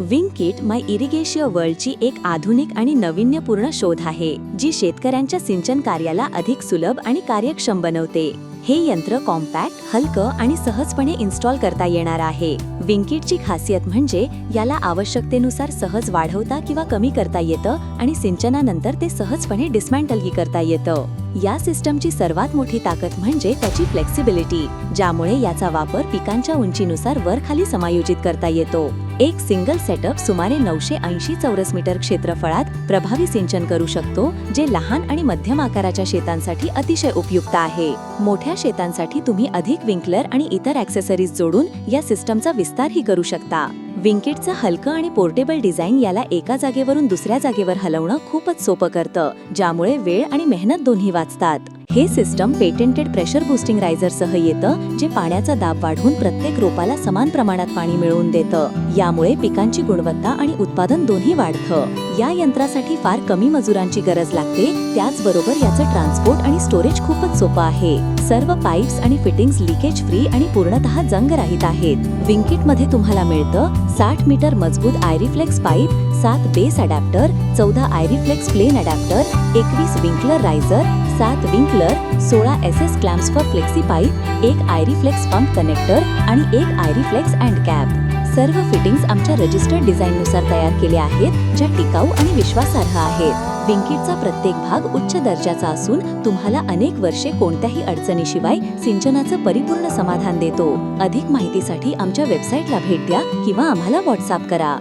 विंकिट माय इरिगेशिय वर्ल्डची एक आधुनिक आणि नाविन्यपूर्ण शोध आहे जी शेतकऱ्यांच्या सिंचन कार्याला अधिक सुलभ आणि कार्यक्षम बनवते. हे यंत्र कॉम्पॅक्ट हलकं आणि सहजपणे इन्स्टॉल करता येणार आहे. विंकिटची खासियत म्हणजे याला आवश्यकतेनुसार सहज वाढवता किंवा कमी करता येतं आणि सिंचनानंतर ते सहजपणे डिस्मॅन्टलही करता येतं. या सिस्टमची सर्वात मोठी ताकद म्हणजे त्याची फ्लेक्सिबिलिटी ज्यामुळे याचा वापर पिकांच्या उंचीनुसार वर खाली समायोजित करता येतो. एक सिंगल सेटअप सुमारे नऊशे ऐंशी चौरस मीटर क्षेत्रफळात प्रभावी सिंचन करू शकतो जे लहान आणि मध्यम आकाराच्या शेतांसाठी अतिशय उपयुक्त आहे. मोठ्या शेतांसाठी तुम्ही अधिक विंकलर आणि इतर ॲक्सेसरीज जोडून या सिस्टमचा विस्तारही करू शकता. विंकेटचं हलकं आणि पोर्टेबल डिझाईन याला एका जागेवरून दुसऱ्या जागेवर हलवणं खूपच सोपं करतं ज्यामुळे वेळ आणि मेहनत दोन्ही वाचतात. हे सिस्टम पेटेंटेड प्रेशर बुस्टिंग रायझरसह येतं जे पाण्याचा दाब वाढवून प्रत्येक रोपाला समान प्रमाणात पाणी मिळवून देतं. यामुळे पिकांची गुणवत्ता आणि उत्पादन दोन्ही वाढतं. या यंत्रासाठी फार कमी मजुरांची गरज लागते त्याचबरोबर याचं ट्रान्सपोर्ट आणि स्टोरेज खूपच सोपं आहे. सर्व पाईप्स आणि फिटिंग्स लिकेज फ्री आणि पूर्णतः जंग राहित आहेत. विंकिटमध्ये तुम्हाला मिळतं साठ मीटर मजबूत आयरिफ्लेक्स पाईप सात बेस अडॅप्टर चौदा आयरिफ्लेक्स प्लेन अडॅप्टर एकवीस विंकलर रायझर सात विंकलर सोळा S S clamps for flexi pipe एक आयरिफ्लेक्स पंप कनेक्टर आणि एक आयरिफ्लेक्स अँड कॅप. सर्व फिटिंग्स आमच्या रजिस्टर्ड डिझाईननुसार तयार केले आहेत ज्या टिकाऊ आणि विश्वासार्ह आहेत. विंकिटचा प्रत्येक भाग उच्च दर्जाचा असून तुम्हाला अनेक वर्षे कोणत्याही अडचणीशिवाय सिंचनाचं परिपूर्ण समाधान देतो. अधिक माहितीसाठी आमच्या वेबसाईटला भेट द्या किंवा आम्हाला व्हॉट्सअप करा.